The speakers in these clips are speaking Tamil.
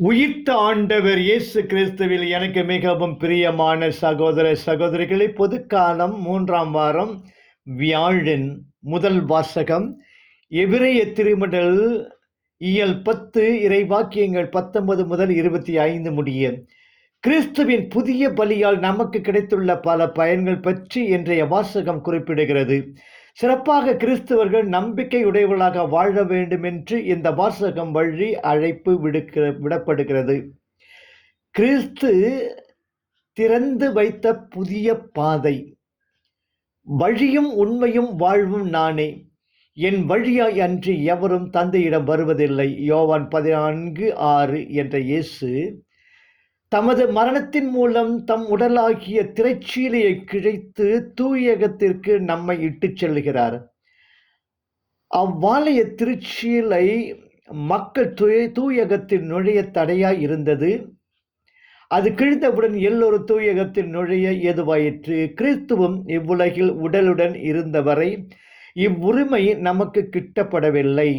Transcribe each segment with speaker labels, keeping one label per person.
Speaker 1: உயிர்த்த ஆண்டவர் இயேசு கிறிஸ்துவில் எனக்கு மிகவும் பிரியமான சகோதர சகோதரிகளை பொதுக்காலம் மூன்றாம் வாரம் வியாழன் முதல் வாசகம். எபிரேய திருமடல் இயல் பத்து இறைவாக்கியங்கள் பத்தொன்பது முதல் இருபத்தி ஐந்து முடிய. கிறிஸ்துவின் புதிய பலியால் நமக்கு கிடைத்துள்ள பல பயன்கள் பற்றி இன்றைய வாசகம் குறிப்பிடுகிறது. சிறப்பாக கிறிஸ்தவர்கள் நம்பிக்கையுடையவர்களாக வாழ வேண்டும் என்று இந்த வாசகம் வழி அழைப்பு விடுக்க விடப்படுகிறது. கிறிஸ்து திறந்து வைத்த புதிய பாதை. வழியும் உண்மையும் வாழ்வும் நானே. என் வழியாய் அன்றி எவரும் தந்தையிடம் வருவதில்லை. யோவான் பதினான்கு ஆறு என்ற இயேசு தமது மரணத்தின் மூலம் தம் உடலாகிய திரைச்சீலையை கிழைத்து தூயகத்திற்கு நம்மை இட்டுச் செல்கிறார் அவ்வாலய திருச்சீலை மக்கள் தூய தூயகத்தில் நுழைய தடையாய் இருந்தது. அது கிழிந்தவுடன் எல்லோரும் தூயகத்தில் நுழைய ஏதுவாயிற்று. கிறிஸ்துவும் இவ்வுலகில் உடலுடன் இருந்தவரை இவ்வுரிமை நமக்கு கிட்டப்படவில்லை.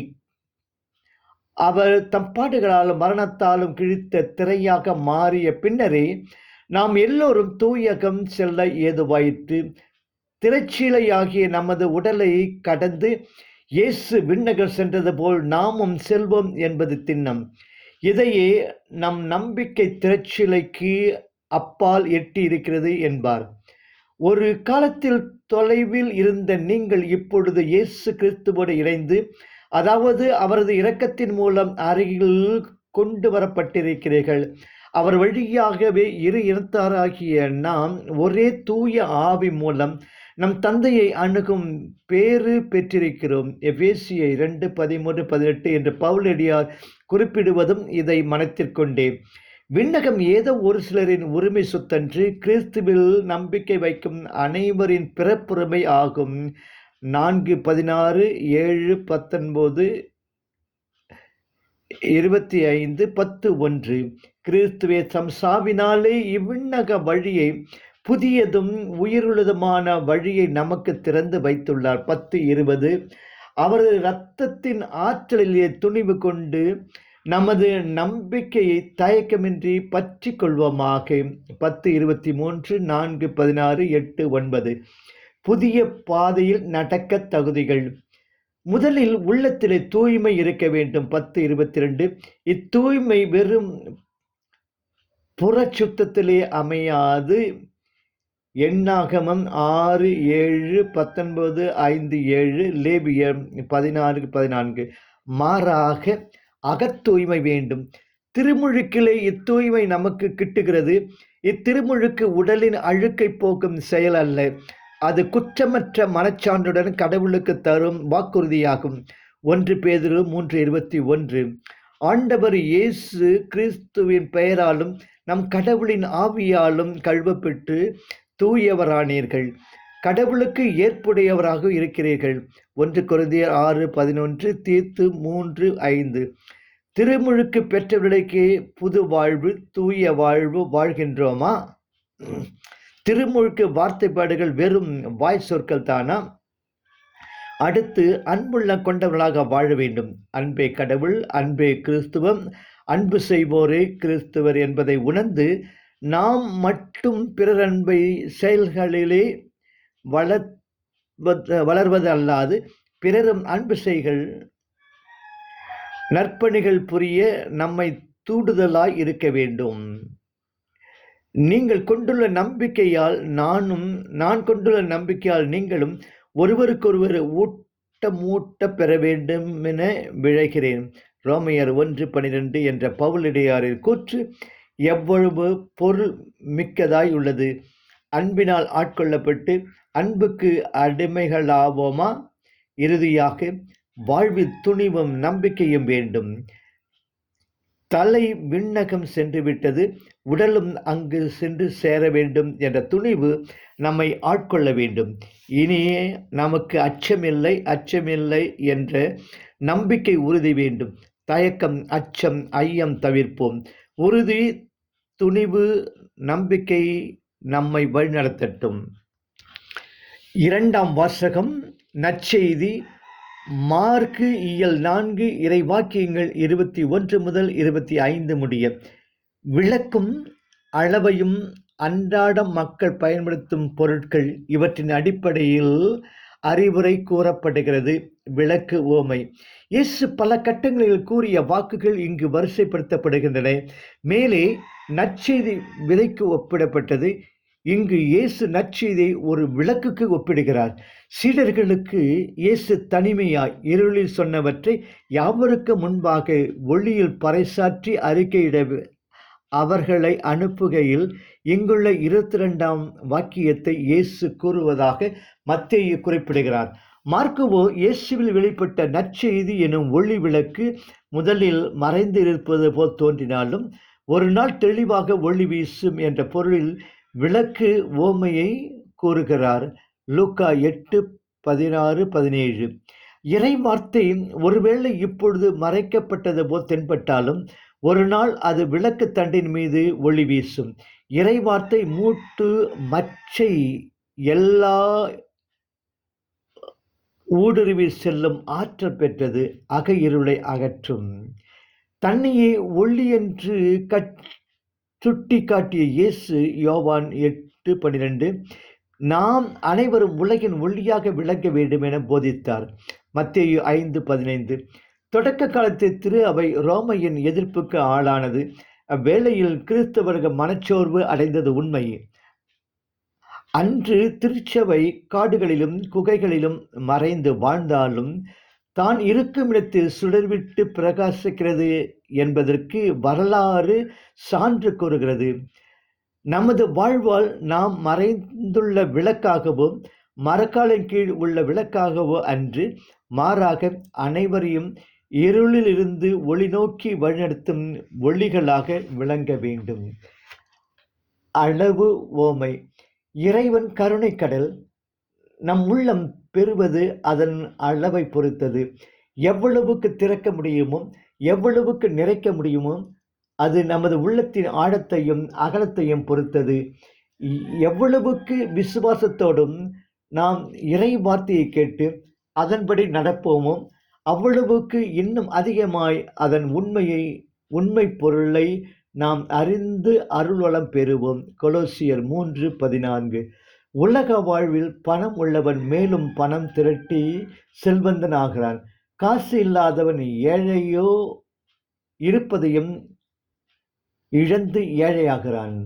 Speaker 1: அவர் தம் பாடுகளாலும் மரணத்தாலும் கிழித்த திரையாக மாறிய பின்னரே நாம் எல்லோரும் தூயகம் செல்ல ஏதுவாயிற்று. திரைச்சீலையாகிய நமது உடலை கடந்து இயேசு விண்ணகர் சென்றது போல் நாமும் செல்வோம் என்பது திண்ணம். இதையே நம் நம்பிக்கை திரைச்சிலைக்கு அப்பால் எட்டி இருக்கிறது என்பார். ஒரு காலத்தில் தொலைவில் இருந்த நீங்கள் இப்பொழுது இயேசு கிறிஸ்துவோடு இணைந்து அதாவது அவரது இரக்கத்தின் மூலம் அருகில் கொண்டு வரப்பட்டிருக்கிறீர்கள். அவர் வழியாகவே இரு இனத்தாராகிய நாம் ஒரே தூய ஆவி மூலம் நம் தந்தையை அணுகும் பேறு பெற்றிருக்கிறோம். எவ்வேசிய இரண்டு பதிமூன்று பதினெட்டு என்று பவுலடியார் குறிப்பிடுவதும் இதை மனத்திற்கொண்டே விண்ணகம் ஏதோ ஒரு சிலரின் உரிமை சொத்தன்று கிறிஸ்துவில் நம்பிக்கை வைக்கும் அனைவரின் பிறப்புரிமை ஆகும். நான்கு பதினாறு ஏழு பத்தொன்பது இருபத்தி ஐந்து பத்து ஒன்று. கிறிஸ்துவே சம்சாவினாலே இவ்விண்ணக வழியை புதியதும் உயிருள்ளதுமான வழியை நமக்கு திறந்து வைத்துள்ளார். பத்து இருபது. அவரது இரத்தத்தின் ஆற்றலிலே துணிவு கொண்டு நமது நம்பிக்கையை தயக்கமின்றி பற்றி கொள்வோமாக பத்து இருபத்தி மூன்று நான்கு பதினாறு எட்டு ஒன்பது. புதிய பாதையில் நடக்க தகுதிகள். முதலில் உள்ளத்திலே தூய்மை இருக்க வேண்டும். பத்து இருபத்தி ரெண்டு இத்தூய்மை வெறும் புறச்சுத்தத்திலே அமையாது. எண்ணாகமம் ஆறு ஏழு பத்தொன்பது ஐந்து ஏழு லேபியம் பதினான்கு பதினான்கு. மாறாக அகத்தூய்மை வேண்டும். திருமுழுக்கிலே இத்தூய்மை நமக்கு கிட்டுகிறது. இத்திருமுழுக்கு உடலின் அழுக்கை போக்கும் செயல் அல்ல. அது குற்றமற்ற மனச்சான்றுடன் கடவுளுக்கு தரும் வாக்குறுதியாகும். ஒன்று பேதிரு மூன்று இருபத்தி ஒன்று. ஆண்டவர் இயேசு கிறிஸ்துவின் பெயராலும் நம் கடவுளின் ஆவியாலும் கழுவப்பட்டு தூயவரானீர்கள். கடவுளுக்கு ஏற்புடையவராக இருக்கிறீர்கள். ஒன்று குருந்தியர் ஆறு பதினொன்று தீர்த்து மூன்று ஐந்து. திருமுழுக்கு பெற்றவர்களுக்கு புது வாழ்வு தூய வாழ்வு வாழ்கின்றோமா? திருமுழுக்கு வார்த்தைப்பாடுகள் வெறும் வாய் சொற்கள் தானா? அடுத்து அன்புள்ள கொண்டவர்களாக வாழ வேண்டும். அன்பே கடவுள் அன்பே கிறிஸ்துவம் அன்பு செய்வோரே கிறிஸ்துவர் என்பதை உணர்ந்து நாம் மட்டும் பிறர் அன்பை செயல்களிலே வளர் வளர்வது அல்லாது பிறரும் அன்பு செய்கள் நற்பணிகள் புரிய நம்மை தூண்டுதலாய் இருக்க வேண்டும். நீங்கள் கொண்டுள்ள நம்பிக்கையால் நானும் நான் கொண்டுள்ள நம்பிக்கையால் நீங்களும் ஒருவருக்கொருவர் ஊட்டமூட்ட பெற வேண்டும் என விழைகிறேன். ரோமையர் ஒன்று பனிரெண்டு என்ற பவுலடியாரின் கூற்று எவ்வளவு பொருள் மிக்கதாய் உள்ளது? அன்பினால் ஆட்கொள்ளப்பட்டு அன்புக்கு அடிமைகளாவோமா? இறுதியாக வாழ்வில் துணிவும் நம்பிக்கையும் வேண்டும். தலை விண்ணகம் சென்று விட்டது உடலும் அங்கு சென்று சேர வேண்டும் என்ற துணிவு நம்மை ஆட்கொள்ள வேண்டும். இனியே நமக்கு அச்சமில்லை அச்சமில்லை என்ற நம்பிக்கை உறுதி வேண்டும். தயக்கம் அச்சம் ஐயம் தவிர்ப்போம். உறுதி துணிவு நம்பிக்கை நம்மை வழிநடத்தட்டும். இரண்டாம் வாசகம் நற்செய்தி மார்க்கு இயல் நான்கு இறைவாக்கியங்கள் இருபத்தி ஒன்று முதல் இருபத்தி ஐந்து முடிய. விளக்கும் அளவையும் அன்றாடம் மக்கள் பயன்படுத்தும் பொருட்கள் இவற்றின் அடிப்படையில் அறிவுரை கூறப்படுகிறது. விளக்கு ஓமை. இயேசு பல கட்டங்களில் கூறிய வாக்குகள் இங்கு வரிசைப்படுத்தப்படுகின்றன. மேலே நற்செய்தி விதைக்கு ஒப்பிடப்பட்டது. இங்கு இயேசு நற்செய்தியை ஒரு விளக்குக்கு ஒப்பிடுகிறார். சீடர்களுக்கு இயேசு தனிமையாய் இருளில் சொன்னவற்றை யாவருக்கு முன்பாக ஒளியில் பறைசாற்றி அறிக்கையிட அவர்களை அனுப்புகையில் இங்குள்ள இருபத்தி ரெண்டாம் வாக்கியத்தை இயேசு கூறுவதாக மத்திய குறிப்பிடுகிறார். மார்க்குவோ இயேசுவில் வெளிப்பட்ட நற்செய்தி எனும் ஒளி விளக்கு முதலில் மறைந்து இருப்பது போல் தோன்றினாலும் ஒரு நாள் தெளிவாக ஒளி வீசும் என்ற பொருளில் விளக்கு ஓமையை கூறுகிறார். லூக்கா எட்டு பதினாறு பதினேழு. இறை வார்த்தை ஒருவேளை இப்பொழுது மறைக்கப்பட்டது போல் தென்பட்டாலும் ஒரு நாள் அது விளக்கு தண்டின் மீது ஒளி வீசும். இறை வார்த்தை மூட்டு மச்சை எல்லா ஊடுருவி செல்லும் ஆற்றல் பெற்றது அக இருளை அகற்றும். தண்ணியை ஒளி என்று கட் சுட்டி காட்டிய இயேசு யோவான் எட்டு பனிரெண்டு நாம் அனைவரும் உலகின் ஒளியாக விளங்க வேண்டும் என போதித்தார். மத்திய ஐந்து பதினைந்து தொடக்க காலத்தில் திரு அவை ரோமையின் எதிர்ப்புக்கு ஆளானது. அவ்வேளையில் கிறிஸ்தவர்கள் மனச்சோர்வு அடைந்தது உண்மை. அன்று திருச்சபை காடுகளிலும் குகைகளிலும் மறைந்து வாழ்ந்தாலும் தான் இருக்கும் இடத்தில் சுடர்விட்டு பிரகாசிக்கிறது என்பதற்கு வரலாறு சான்று கூறுகிறது. நமது வாழ்வால் நாம் மறைந்துள்ள விளக்காகவோ மரக்காலின் கீழ் உள்ள விளக்காகவோ அன்று மாறாக அனைவரையும் இருளிலிருந்து ஒளி நோக்கி வழிநடத்தும் ஒளிகளாக விளங்க வேண்டும். அளவு ஓமை. இறைவன் கருணை கடல் நம் உள்ளம் பெறுவது அதன் அளவை பொறுத்தது. எவ்வளவுக்கு திறக்க முடியுமோ எவ்வளவுக்கு நிறைக்க முடியுமோ அது நமது உள்ளத்தின் ஆழத்தையும் அகலத்தையும் பொறுத்தது. எவ்வளவுக்கு விசுவாசத்தோடும் நாம் இறை வார்த்தையை கேட்டு அதன்படி நடப்போமோ அவ்வளவுக்கு இன்னும் அதிகமாய் அதன் உண்மையை உண்மை பொருளை நாம் அறிந்து அருள்வளம் பெறுவோம். கொலோசியர் மூன்று பதினான்கு. உலக வாழ்வில் பணம் உள்ளவன் மேலும் பணம் திரட்டி செல்வந்தனாகிறான். காசு இல்லாதவன் ஏழையோ இருப்பதையும் இழந்து ஏழையாகிறான்.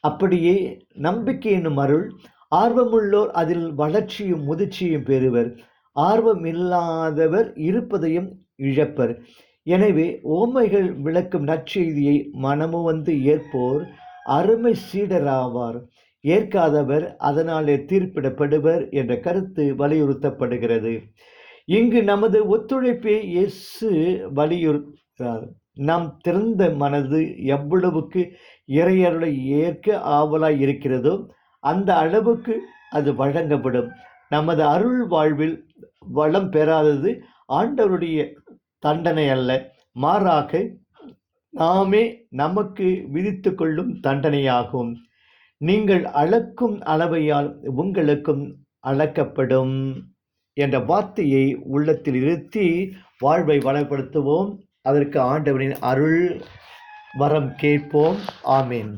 Speaker 1: அப்படியே நம்பிக்கை என்னும் அருள் ஆர்வமுள்ளோர் அதில் வளர்ச்சியும் முதிர்ச்சியும் பெறுவர். ஆர்வம் இல்லாதவர் இருப்பதையும் இழப்பர். எனவே ஓமைகள் விளக்கும் நற்செய்தியை மனமு வந்து ஏற்போர் அருமை சீடராவார். ஏற்காதவர் அதனாலே தீர்ப்பிடப்படுவர் என்ற கருத்து வலியுறுத்தப்படுகிறது. இங்கு நமது ஒத்துழைப்பை இயேசு வலியுறுத்தார் நம் திறந்த மனது எவ்வளவுக்கு இறையருளை ஏற்க ஆவலாய் இருக்கிறதோ அந்த அளவுக்கு அது வழங்கப்படும். நமது அருள் வாழ்வில் வளம் பெறாதது ஆண்டவருடைய தண்டனை அல்ல. மாறாக நாமே நமக்கு விதித்து கொள்ளும் தண்டனையாகும். நீங்கள் அளக்கும் அளவையால் உங்களுக்கும் அளக்கப்படும் என்ற வார்த்தையை உள்ளத்தில் இருத்தி வாழ்வை வளப்படுத்துவோம். அதற்கு ஆண்டவனின் அருள் வரம் கேட்போம். ஆமீன்.